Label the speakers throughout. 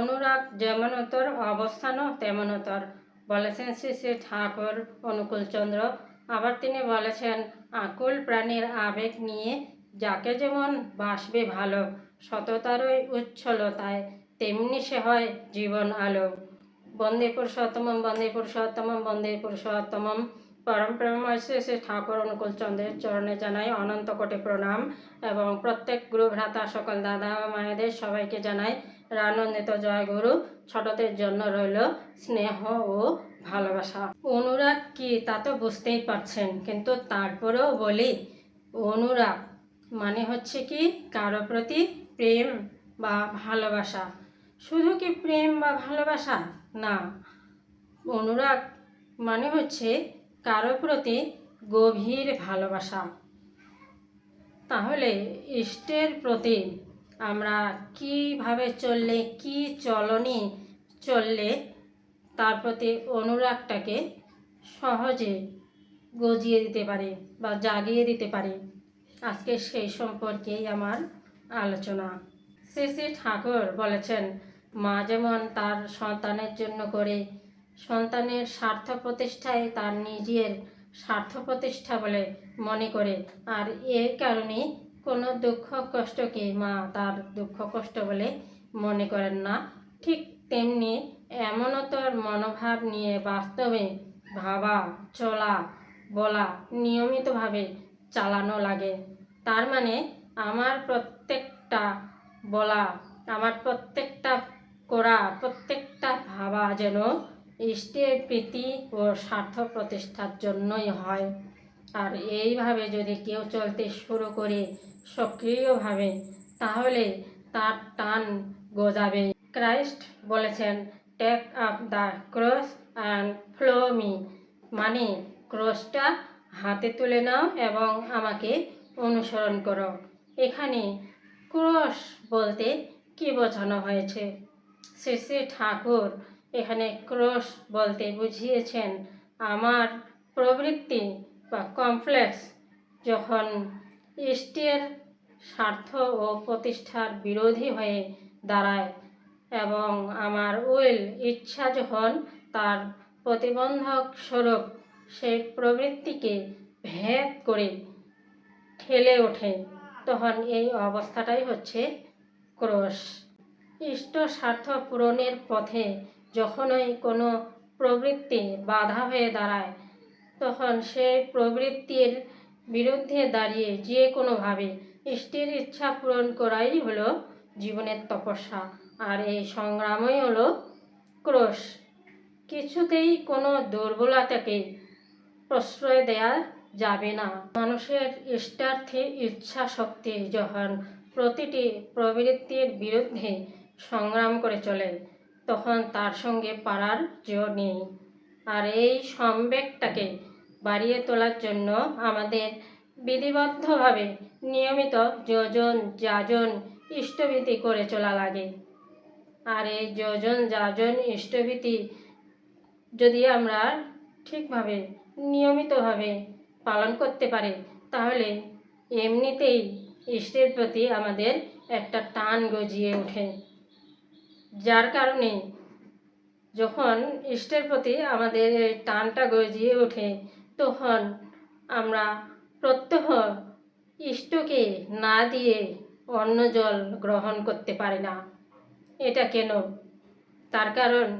Speaker 1: অনুরাগ যেমনতর, অবস্থানও তেমনতর। বলেছেন শ্রী শ্রী ঠাকুর অনুকূলচন্দ্র। আবার তিনি বলেছেন, আকুল প্রাণীর আবেগ নিয়ে যাকে যেমন বাসবে ভালো, সততারই উচ্ছলতায় তেমনি সে হয় জীবন আলো। বন্দে পুরুষোত্তমম বন্দে পুরুষোত্তমম বন্দে পুরুষোত্তমম পরম প্রেমময় শ্রী ঠাকুর অনুকূল চন্দ্রের চরণে জানাই অনন্ত কোটি প্রণাম এবং প্রত্যেক গুরু ভ্রাতা সকল দাদা মায়েদের সবাইকে জানাই রানন্দিত জয় গুরু ছোটদের জন্য রইল স্নেহ ও ভালোবাসা। অনুরাগ কি তা তো বুঝতেই পারছেন, কিন্তু তারপরেও বলি, অনুরাগ মানে হচ্ছে কি কারও প্রতি প্রেম বা ভালোবাসা। শুধু কি প্রেম বা ভালোবাসা? না। অনুরাগ মানে হচ্ছে কারও প্রতি গভীর ভালোবাসা। তাহলে ইষ্টের প্রতি আমরা কীভাবে চললে, কি চলনে চললে তার প্রতি অনুরাগটাকে সহজে গজিয়ে দিতে পারে বা জাগিয়ে দিতে পারে? আজকে সেই সম্পর্কেই আমার আলোচনা। শ্রী শ্রী ঠাকুর বলেছেন, মা যেমন তার সন্তানের জন্য করে সন্তানের স্বার্থ প্রতিষ্ঠায় তার নিজের স্বার্থ প্রতিষ্ঠা বলে মনে করে। আর এই কারণে কোনো দুঃখ কষ্টকে মা তার দুঃখ কষ্ট বলে মনে করেন না। ঠিক তেমনি এমনতর মনোভাব নিয়ে বাস্তবে ভাবা, চলা, বলা নিয়মিতভাবে চালানো লাগে। তার মানে আমার প্রত্যেকটা বলা, আমার প্রত্যেকটা করা, প্রত্যেকটা ভাবা যেন ইষ্টের প্রীতি ও স্বার্থ প্রতিষ্ঠার জন্যই হয়। আর এইভাবে যদি কেউ চলতে শুরু করে সক্রিয়ভাবে, তাহলে তার টান গজাবে। ক্রাইস্ট বলেছেন, take up the cross and follow me. মানে ক্রসটা হাতে তুলে নাও এবং আমাকে অনুসরণ করো। এখানে ক্রস বলতে কি বোঝানো হয়েছে? শ্রী শ্রী ঠাকুর এখানে ক্রস বলতে বুঝিয়েছেন। আমার প্রবৃত্তি বা কমপ্লেক্স যখন ইষ্টের স্বার্থ ও প্রতিষ্ঠার বিরোধী হয়ে দাঁড়ায় এবং আমার উইল ইচ্ছা যখন তার প্রতিবন্ধক স্বরূপ সেই প্রবৃত্তিকে ভেদ করে ঠেলে ওঠে, তখন এই অবস্থাটাই হচ্ছে ক্রোশ ইষ্ট স্বার্থ পূরণের পথে যখনই কোনো প্রবৃত্তি বাধা হয়ে দাঁড়ায়, তখন সেই প্রবৃত্তির বিরুদ্ধে দাঁড়িয়ে যে কোনোভাবে ইষ্টের ইচ্ছা পূরণ করাই হলো জীবনের তপস্যা। আর এই সংগ্রামই হলো ক্রোশ। কিছুতেই কোনো দুর্বলতাকে প্রশ্রয় দেয়া যাবে না। মানুষের ইষ্টার্থে ইচ্ছা শক্তি যখন প্রতিটি প্রবৃত্তির বিরুদ্ধে সংগ্রাম করে চলে তখন তার সঙ্গে পারার জো নেই। আর এই সম্বেগটাকে বাড়িয়ে তোলার জন্য আমাদের বিধিবদ্ধভাবে নিয়মিত যোজন, যাজন, ইষ্টভীতি করে চলা লাগে। আর এই যোজন, যাজন, ইষ্টভীতি যদি আমরা ঠিকভাবে, নিয়মিতভাবে পালন করতে পারি, তাহলে এমনিতেই ইষ্টের প্রতি আমাদের একটা টান গজিয়ে ওঠে। যার কারণে যখন ইষ্টের প্রতি আমাদের টানটা গজিয়ে ওঠে, তখন আমরা প্রত্যহ ইষ্টকে না দিয়ে অন্য জল গ্রহণ করতে পারি না। এটা কেন? তার কারণ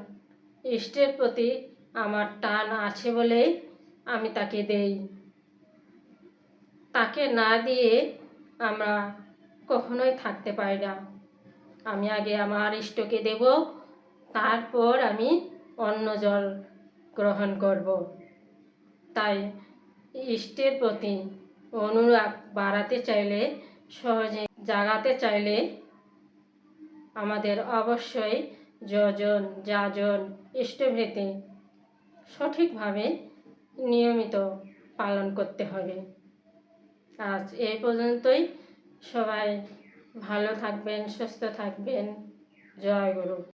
Speaker 1: ইষ্টের প্রতি আমার টান আছে বলেই আমি তাকে দেই। তাকে না দিয়ে আমরা কখনোই থাকতে পারি না। আমি আগে আমার ইষ্টকে দেব, তারপর আমি অন্য জল গ্রহণ করব। তাই ইষ্টের প্রতি অনুরাগ বাড়াতে চাইলে, সহজে জাগাতে চাইলে আমাদের অবশ্যই যজন, যাজন, ইষ্টভৃতি সঠিকভাবে নিয়মিত পালন করতে হবে। আজ এই পর্যন্তই। সবাই ভালো থাকবেন সুস্থ থাকবেন। জয় গুরু।